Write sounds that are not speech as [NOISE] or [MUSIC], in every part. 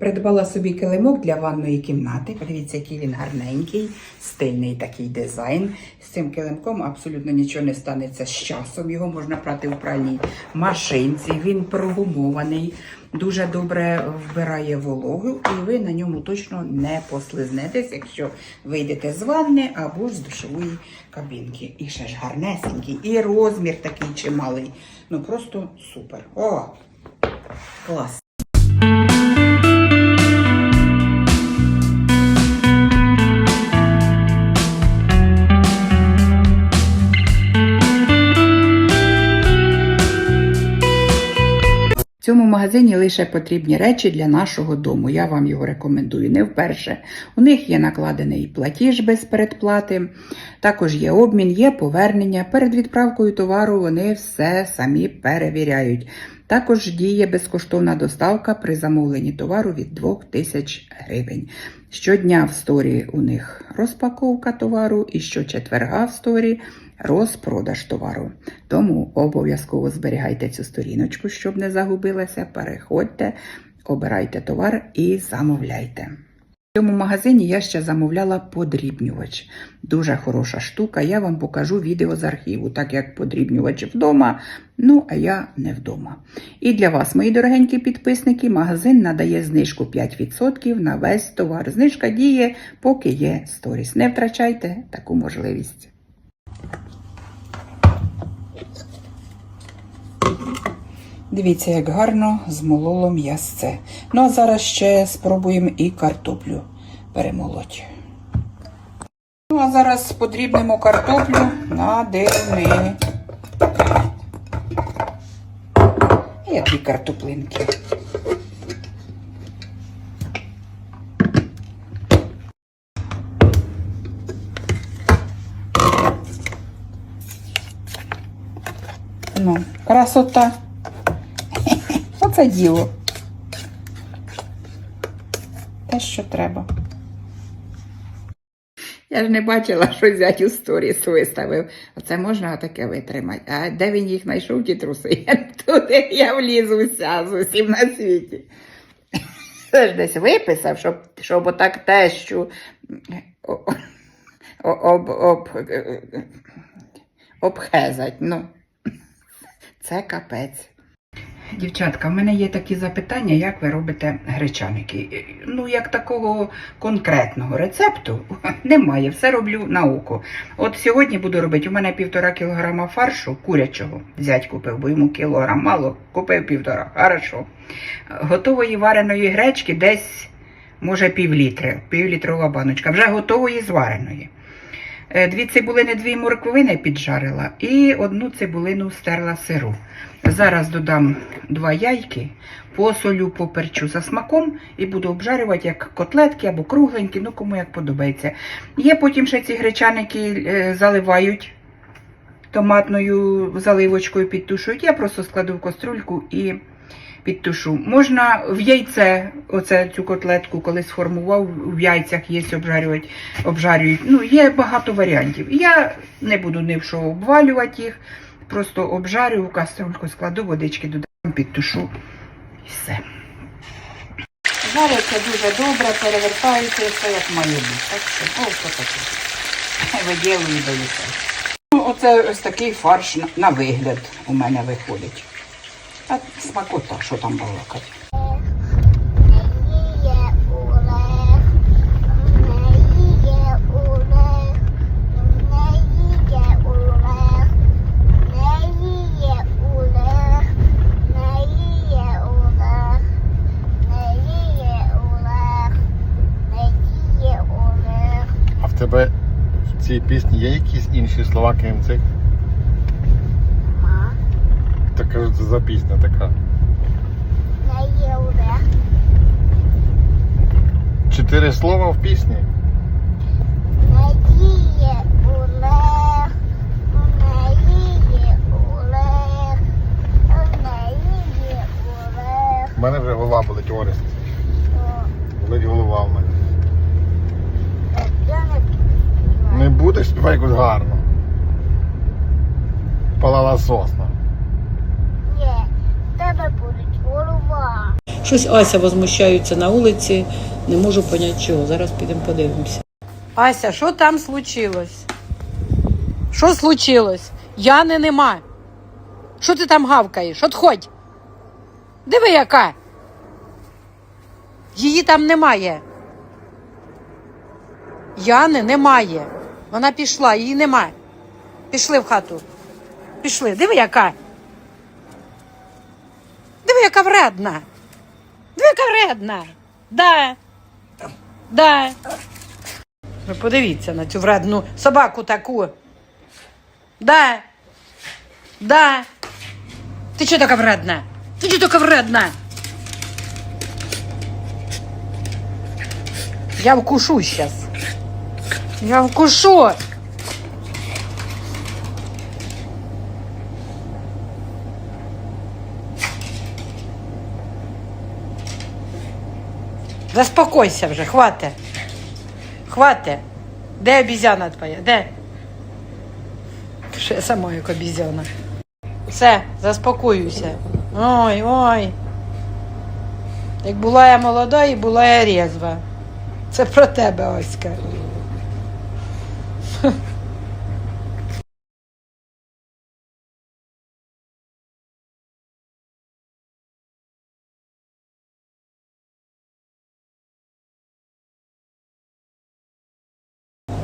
Придбала собі килимок для ванної кімнати. Подивіться, який він гарненький, стильний такий дизайн. З цим килимком абсолютно нічого не станеться з часом. Його можна прати у пральній машинці. Він прогумований, дуже добре вбирає вологу, і ви на ньому точно не послизнетесь, якщо вийдете з ванни або з душової кабінки. І ще ж гарнесенький, і розмір такий чималий. Ну просто супер. О! Клас! Цьому магазині лише потрібні речі для нашого дому. Я вам його рекомендую не вперше. У них є накладений платіж без передплати, також є обмін, є повернення. Перед відправкою товару вони все самі перевіряють. Також діє безкоштовна доставка при замовленні товару від 2000 гривень. Щодня в сторі у них розпаковка товару і щочетверга в сторі розпродаж товару. Тому обов'язково зберігайте цю сторіночку, щоб не загубилася. Переходьте, обирайте товар і замовляйте. В цьому магазині я ще замовляла подрібнювач. Дуже хороша штука. Я вам покажу відео з архіву, так як подрібнювач вдома, ну а я не вдома. І для вас, мої дорогенькі підписники, магазин надає знижку 5% на весь товар. Знижка діє, поки є сторіс. Не втрачайте таку можливість. Дивіться, як гарно змололо м'ясце. Ну а зараз ще спробуємо і картоплю перемолоть. Ну, а зараз подрібнемо картоплю на дерни. І дві картоплинки. Ну, красота. Оце діло. Те, що треба. Я ж не бачила, що зять у сторіс виставив. Оце можна таке витримати. А де він їх знайшов, ті труси? Я Туди я влізуся з усім на світі. Це ж десь виписав, щоб, щоб отак тещу о- о- об, об, обхезать. Ну, це капець. Дівчатка, в мене є такі запитання, як ви робите гречаники. Ну, як такого конкретного рецепту [LAUGHS] немає, все роблю на око. От сьогодні буду робити, у мене півтора кілограма фаршу курячого. Зять купив, бо йому кілограм мало, купив півтора. Хорошо. Готової вареної гречки десь, може, пів літри, півлітрова баночка. Вже готової звареної. Е, Дві цибулини, дві морквини піджарила і одну цибулину стерла сиру. Зараз додам два яйки, посолю, поперчу за смаком і буду обжарювати як котлетки або кругленькі, ну кому як подобається. Є потім ще ці гречаники е, заливають томатною заливочкою, підтушують. Я просто складу в каструльку і підтушу. Можна в яйце, оце цю котлетку, коли сформував, в яйцях є обжарювати, обжарюють. Ну, є багато варіантів. Я не буду ні в що обвалювати їх, просто обжарю в каструльку, складу водички, додам, підтушу і все. Жаряться дуже добре, перевертаються, все як має бути. Так що, ось таке. [LAUGHS] Виділую і дається. Ну, оце ось такий фарш на вигляд у мене виходить. А смакота, що там Олег. А в тебе в цій пісні є якісь інші слова, крім цих? Ма, Так кажуть, за пісня така. Чотири слова в пісні. не є Олег, не Олег. У мене вже голова болить Орест. Болить голова в мене. Не. Будеш співати якось гарно. Палала сосна. Ні, в тебе болить голова. Щось Ася возмущається на вулиці, не можу поняти чого. Зараз підемо подивимося. Ася, що там случилось? Що случилось? Яни нема. Що ти там гавкаєш? Отходь. Диви, яка. Її там немає. Яни немає. Вона пішла, її немає. Пішли в хату. Пішли. Диви, яка. Диви, яка вредна. Вредна. Да. Да. Ви подивіться на цю вредну собаку таку. Да. Да. Ти чого така вредна? Ти чого така вредна? Я вкушу сейчас. Я вкушу. Заспокойся вже, хвате. Хвате. Де обізяна твоя? Де? Я сама як обізяна. Все, заспокоюся. Ой, ой. Як була я молода і була я різва. Це про тебе, Оська.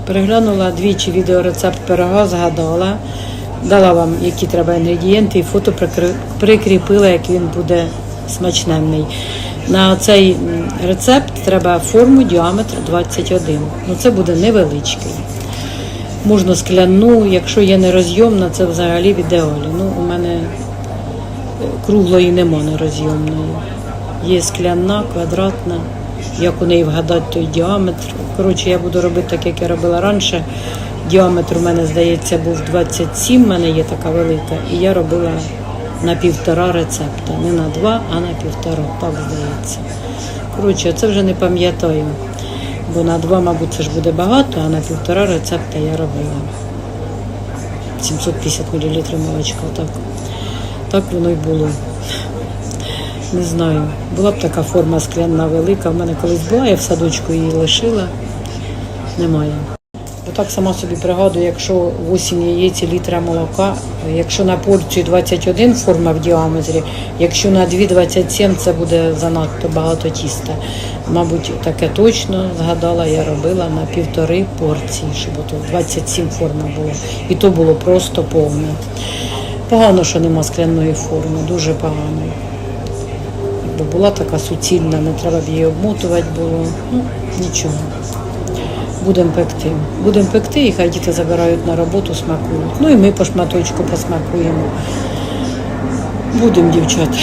Переглянула двічі відеорецепт пирога, згадала, дала вам, які треба інгредієнти, і фото прикріпила, як він буде смачненний. На цей рецепт треба форму діаметр 21. Ну це буде невеличкий. Можна скляну, якщо є нерозйомна, це взагалі в ідеалі. Ну, у мене е, круглої нема нерозйомної. Є скляна, квадратна. Як у неї вгадати той діаметр. Коротше, я буду робити так, як я робила раніше. Діаметр у мене, здається, був 27, в мене є така велика, і я робила на півтора рецепта. Не на два, а на півтора, так здається. Коротше, це вже не пам'ятаю. Бо на два, мабуть, це ж буде багато, а на півтора рецепта я робила. 750 мл молочка, так. Так воно й було. Не знаю. Була б така форма скляна велика. В мене колись була, я в садочку її лишила. Немає. Бо так сама собі пригадую, якщо 8 яєць літра молока, якщо на порцію 21 форма в діаметрі, якщо на 2 27 це буде занадто багато тіста. Мабуть, таке точно згадала, я робила на півтори порції, щоб ото 27 форма була. І то було просто повне. Погано, що нема скляної форми, дуже погано. Якби була така суцільна, не треба б її обмотувати було. Ну, нічого. Будемо пекти. Будемо пекти, і хай діти забирають на роботу, смакують. Ну і ми по шматочку посмакуємо. Будемо, дівчата.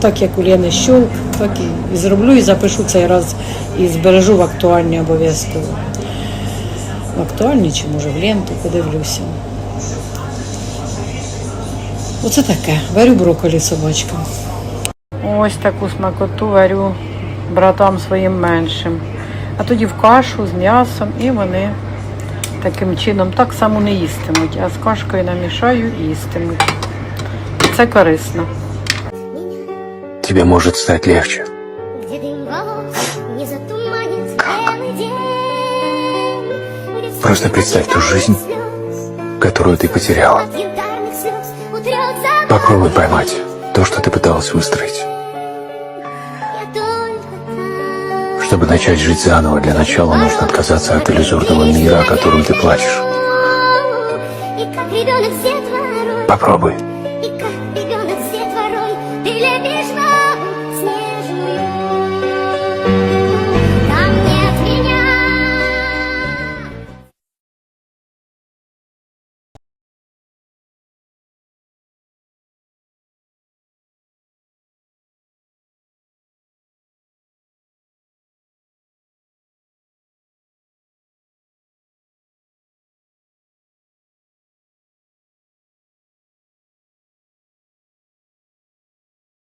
Так як у Лени щолк, так і, зроблю, і запишу цей раз і збережу в актуальні обов'язково. В актуальні чи може в ленту, подивлюся. Оце таке. Варю брокколі собачкам Ось таку смакоту варю братам своїм меншим. А тоді в кашу з м'ясом і вони таким чином так само не їстимуть, а з кашкою намішаю і їстимуть. Це корисно. Тебе может стать легче. Где дым волос не затуманит белый день. Где все Просто представь ту жизнь, слез которую ты потеряла. от янтарных слез утрется Попробуй поймать то, что ты пыталась выстроить. Чтобы начать жить заново, для начала нужно отказаться от иллюзорного мира, о котором ты плачешь. Попробуй. Попробуй.